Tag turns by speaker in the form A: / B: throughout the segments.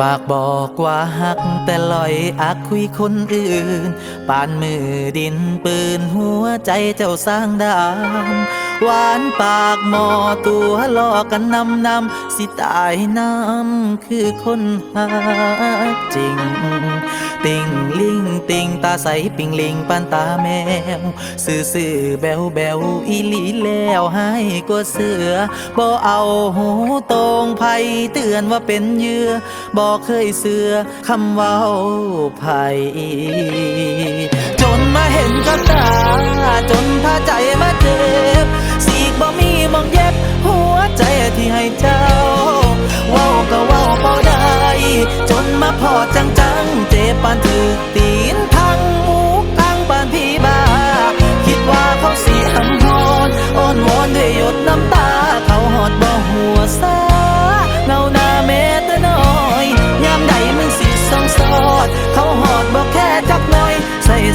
A: ปากบอกว่าหักแต่ลอยอักคุยคนอื่น ปานมือดินปืนหัวใจเจ้าสร้างดาม หวานปากหมอตัวลอกันนำนำสิตายน้ำคือคนหักจริง ติงลิงติงตาใสปิงลิงปานตาแมวซื่อซื่อแบวแบวอีหลีแล้วให้กว่าเสือบ่เอาหูตรงไผเตือนว่าเป็นเยื่อบ่เคยเสือคำเว้าไผจนมาเห็นกับตา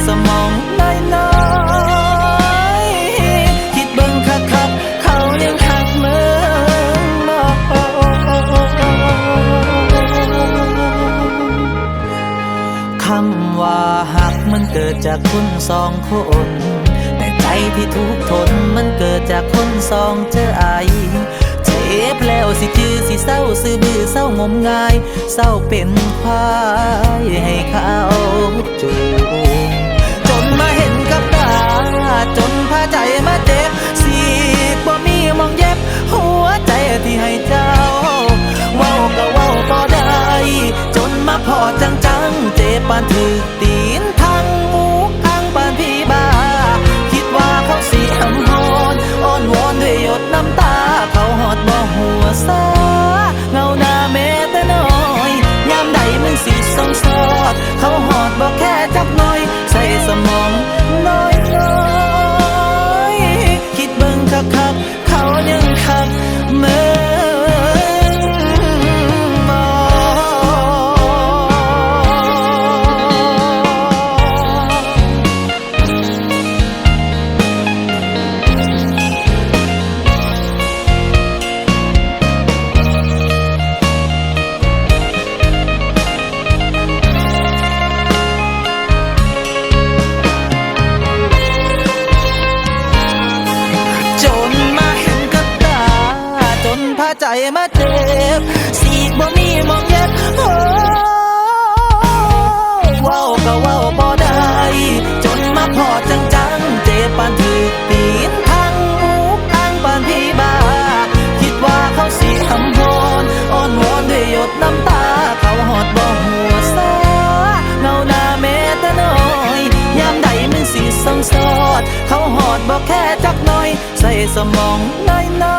A: สมองน้อยน้อยๆคิดเบิ่งคักคักเขายังหักมึงบ่คำว่าหักมันเกิดจากคนสองคนแต่ใจที่ทุกทนมันเกิดจากคนสองเจอไอเจ็บแล้วสิ เศร้าซื้อบือเศร้างมงาย เศร้าเป็นควายให้เขาจูงจนมาเห็นกับตา จนพาใจมาเจ็บสีบ่มีมองเย็บ หัวใจที่ให้เจ้า เว้าก็เว้าบ่ได้ จนมาพอจังจังๆเจ็บปานถึก เขาหอดบ่แค่ ใจมาเจ็บสีกบ่มีมองเย็บโอ้เว้าก็ว้าบ่ได้ จนมาพอจังจังๆเจ็บปานถึกตีนทั้งหมูทั้งปานพี่บา คิดว่าเขาสิหำฮอนอ้อนวอนด้วยหยดน้ำตา เขาหอดบ่หัวซาเงาหน้าแม้แต่น้อยยามใดมึงสิสองสอด เขาหอดบอกแค่จักน่อย ใส่สมองน้อยน้อ